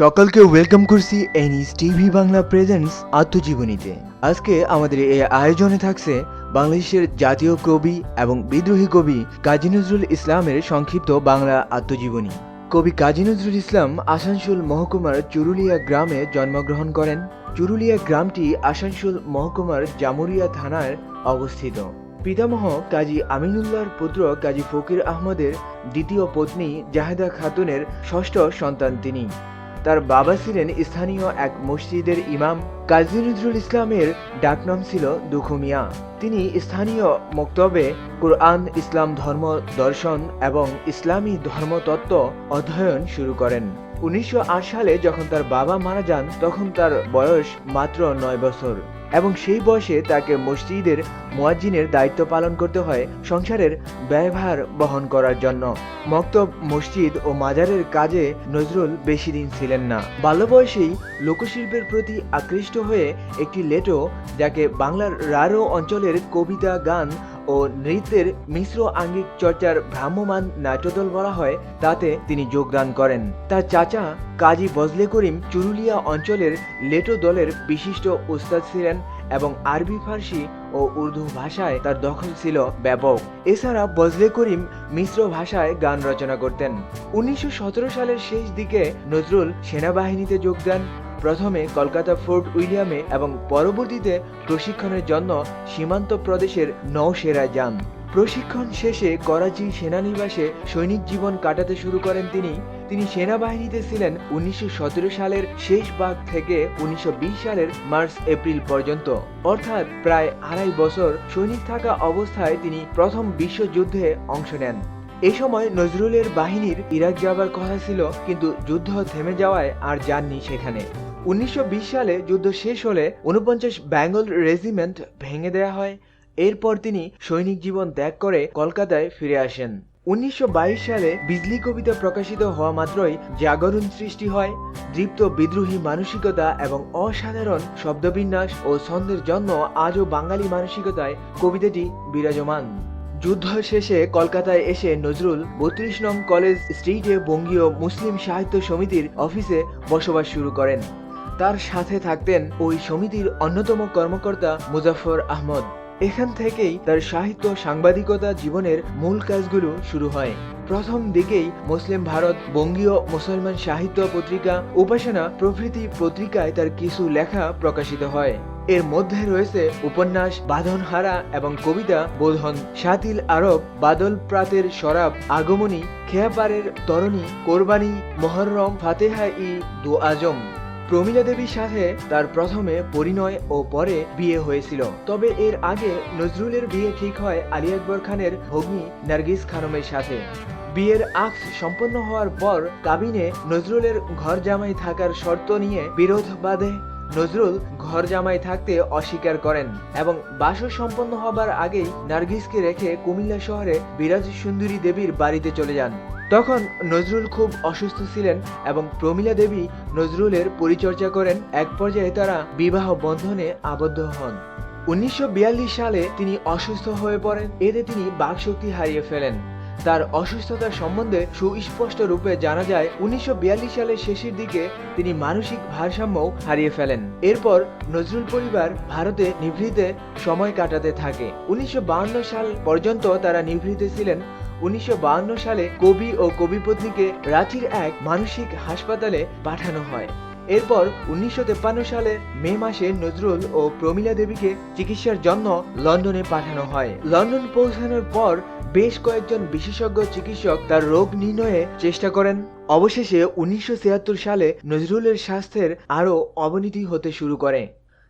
সকলকে ওয়েলকাম করছি এনিস টিভি বাংলা প্রেজেন্টস আত্মজীবনীতে। আজকে আমাদের এই আয়োজনে থাকছে বাংলাদেশের জাতীয় কবি এবং বিদ্রোহী কবি কাজী নজরুল ইসলামের সংক্ষিপ্ত বাংলা আত্মজীবনী। কবি কাজী নজরুল ইসলাম আসানসোল মহকুমার চুরুলিয়া গ্রামে জন্মগ্রহণ করেন। চুরুলিয়া গ্রামটি আসানসোল মহকুমার জামুরিয়া থানায় অবস্থিত। পিতামহ কাজী আমিনুল্লাহর পুত্র কাজী ফকির আহমদের দ্বিতীয় পত্নী জাহেদা খাতুনের ষষ্ঠ সন্তান তিনি। তার বাবা ছিলেন স্থানীয় এক মসজিদের ইমাম। কাজী নজরুল ইসলামের ডাকনাম ছিল দুখুমিয়া। তিনি স্থানীয় মক্তবে কোরআন, ইসলাম ধর্ম দর্শন এবং ইসলামী ধর্মতত্ত্ব অধ্যয়ন শুরু করেন। উনিশশো আট সালে যখন তার বাবা মারা যান, তখন তার বয়স মাত্র নয় বছর। এবং সেই বয়সে তাকে মসজিদের মোয়াজ্জিনের দায়িত্ব পালন করতে হয় সংসারের ব্যয়ভার বহন করার জন্য। মক্তব, মসজিদ ও মাজারের কাজে নজরুল বেশি দিন ছিলেন না। বাল্য বয়সেই লোকশিল্পের প্রতি আকৃষ্ট হয়ে একটি লেটো, যাকে বাংলার রারো অঞ্চলের কবিতা, গান ও নৃত্যের মিশ্র আঙ্গিক চর্চার ভ্রাম্যমান নাট্যদল বলা হয়, তাতে তিনি যোগদান করেন। তার চাচা কাজী বজলে করিম চুরুলিয়া অঞ্চলের লেটো দলের বিশিষ্ট উস্তাদ ছিলেন এবং আরবি, ফার্সি ও উর্দু ভাষায় তার দখল ছিল ব্যাপক। এছাড়া বজলে করিম মিশ্র ভাষায় গান রচনা করতেন। উনিশশো সতেরো সালের শেষ দিকে নজরুল সেনাবাহিনীতে যোগ দেন প্রথমে কলকাতা ফোর্ট উইলিয়ামে এবং পরবর্তীতে প্রশিক্ষণের জন্য সীমান্ত প্রদেশের নৌসেরায় যান। প্রশিক্ষণ শেষে করাচি সেনানিবাসে সৈনিক জীবন কাটাতে শুরু করেন তিনি। তিনি সেনাবাহিনীতে ছিলেন উনিশশো সতেরো সালের শেষ ভাগ থেকে উনিশশো বিশ সালের মার্চ, এপ্রিল পর্যন্ত। অর্থাৎ প্রায় আড়াই বছর সৈনিক থাকা অবস্থায় তিনি প্রথম বিশ্বযুদ্ধে অংশ নেন। এ সময় নজরুলের বাহিনীর ইরাক যাবার কথা ছিল, কিন্তু যুদ্ধ থেমে যাওয়ায় আর যাননি সেখানে। উনিশশো বিশ সালে যুদ্ধ শেষ হলে উনপঞ্চাশ বেঙ্গল রেজিমেন্ট ভেঙে দেয়া হয়। এরপর তিনি সৈনিক জীবন ত্যাগ করে কলকাতায় ফিরে আসেন। উনিশশো বাইশ সালে বিজলি কবিতা প্রকাশিত হওয়া মাত্রই জাগরণ সৃষ্টি হয়। দৃপ্ত বিদ্রোহী মানসিকতা এবং অসাধারণ শব্দবিন্যাস ও ছন্দের জন্য আজও বাঙালি মানসিকতায় কবিতাটি বিরাজমান। যুদ্ধ শেষে কলকাতায় এসে নজরুল বত্রিশ নং কলেজ স্ট্রিটে বঙ্গীয় মুসলিম সাহিত্য সমিতির অফিসে বসবাস শুরু করেন। তার সাথে থাকতেন ওই সমিতির অন্যতম কর্মকর্তা মুজাফর আহমদ। এখান থেকেই তার সাহিত্য সাংবাদিকতা জীবনের মূল কাজগুলো শুরু হয়। প্রথম দিকেই মুসলিম ভারত বঙ্গীয় মুসলমান সাহিত্য পত্রিকা উপাসনা প্রভৃতি পত্রিকায় তার কিছু লেখা প্রকাশিত হয়। এর মধ্যে রয়েছে উপন্যাস, বাঁধনহারা এবং কবিতা, বোধন সাতিল আরব, বাদল প্রাতের শরাব, আগমনী, খেয়াপারের তরণী, কোরবানি, মহরম, ফাতেহা ই দু আজম প্রমীলা দেবীর সাথে তার প্রথমে পরিণয় ও পরে বিয়ে হয়েছিল। তবে এর আগে নজরুলের বিয়ে ঠিক হয় আলী আকবর খানের ভগ্নী নার্গিস খানমের সাথে। বিয়ের আক্স সম্পন্ন হওয়ার পর কাবিনে নজরুলের ঘর জামাই থাকার শর্ত নিয়ে বিরোধ বাঁধে নজরুল ঘর জামাই থাকতে অস্বীকার করেন এবং বাসর সম্পন্ন হবার আগেই নার্গিসকে রেখে কুমিল্লা শহরে বিরাজ সুন্দরী দেবীর বাড়িতে চলে যান। তখন নজরুল খুব অসুস্থ ছিলেন এবং প্রমীলা দেবী নজরুলের পরিচর্যা করেন। এক পর্যায়ে তারা বিবাহ বন্ধনে আবদ্ধ হন। উনিশশো বিয়াল্লিশ সালে তিনি অসুস্থ হয়ে পড়েন। এতে তিনি বাকশক্তি হারিয়ে ফেলেন। তার অসুস্থতার সম্বন্ধে সুস্পষ্ট রূপে জানা যায়, উনিশশো সালের শেষের দিকে তিনি মানসিক ভারসাম্যও হারিয়ে ফেলেন। এরপর নজরুল পরিবার ভারতে নিভৃতে সময় কাটাতে থাকে। উনিশশো সাল পর্যন্ত তারা নিভৃতে ছিলেন। উনিশশো সালে কবি ও কবিপত্নীকে রাঁচির এক মানসিক হাসপাতালে পাঠানো হয়। এরপর উনিশশো সালে মে মাসে নজরুল ও প্রমীলা দেবীকে চিকিৎসার জন্য লন্ডনে পাঠানো হয়। লন্ডন পৌঁছানোর পর বেশ কয়েকজন বিশেষজ্ঞ চিকিৎসক তার রোগ নির্ণয়ে চেষ্টা করেন। অবশেষে উনিশশো ছিয়াত্তর সালে নজরুলের স্বাস্থ্যের আরও অবনতি হতে শুরু করে।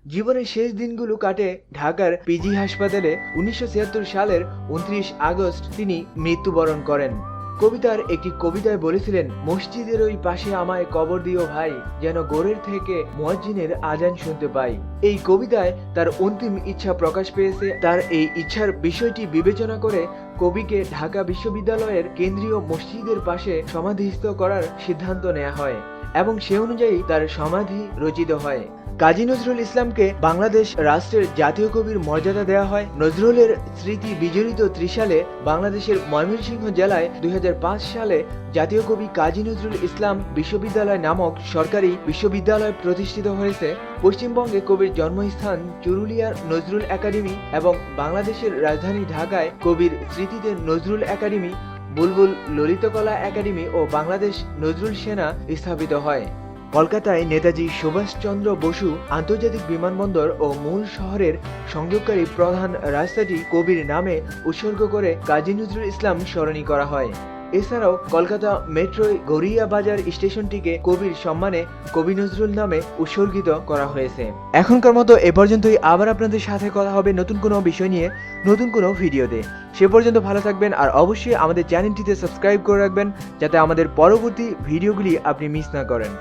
জীবনের শেষ দিনগুলো কাটে ঢাকার পিজি হাসপাতালে। উনিশশো ছিয়াত্তর সালের উনত্রিশ আগস্ট তিনি মৃত্যুবরণ করেন। কবিতার একটি কবিতায় বলেছিলেন, মসজিদের ওই পাশে আমায় কবর দিও ভাই, যেন গোরের থেকে মুয়াজ্জিনের আজান শুনতে পাই। এই কবিতায় তার অন্তিম ইচ্ছা প্রকাশ পেয়েছে। তার এই ইচ্ছার বিষয়টি বিবেচনা করে কবিকে ঢাকা বিশ্ববিদ্যালয়ের কেন্দ্রীয় মসজিদের পাশে সমাধিস্থ করার সিদ্ধান্ত নেওয়া হয় এবং সে অনুযায়ী তার সমাধি রচিত হয়। কাজী নজরুল ইসলামকে বাংলাদেশ রাষ্ট্রের জাতীয় কবির মর্যাদা দেওয়া হয়। নজরুলের স্মৃতি বিজড়িত ত্রিশালে বাংলাদেশের ময়মনসিংহ জেলায় দুই হাজার পাঁচ সালে জাতীয় কবি কাজী নজরুল ইসলাম বিশ্ববিদ্যালয় নামক সরকারি বিশ্ববিদ্যালয় প্রতিষ্ঠিত হয়েছে। পশ্চিমবঙ্গে কবির জন্মস্থান চুরুলিয়ার নজরুল একাডেমি এবং বাংলাদেশের রাজধানী ঢাকায় কবির স্মৃতিতে নজরুল একাডেমি, বুলবুল ললিতকলা একাডেমি ও বাংলাদেশ নজরুল সেনা স্থাপিত হয়। কলকাতায় নেতাজি সুভাষচন্দ্র বসু আন্তর্জাতিক বিমানবন্দর ও মূল শহরের সংযোগকারী প্রধান রাস্তাটি কবির নামে উৎসর্গ করে কাজী নজরুল ইসলাম স্মরণী করা হয়। এছাড়াও কলকাতা মেট্রোয় গড়িয়া বাজার স্টেশনটিকে কবির সম্মানে কবি নজরুল নামে উৎসর্গিত করা হয়েছে। এখনকার মতো এ পর্যন্তই। আবার আপনাদের সাথে কথা হবে নতুন কোনো বিষয় নিয়ে নতুন কোনো ভিডিওতে। সে পর্যন্ত ভালো থাকবেন আর অবশ্যই আমাদের চ্যানেলটিতে সাবস্ক্রাইব করে রাখবেন যাতে আমাদের পরবর্তী ভিডিওগুলি আপনি মিস না করেন।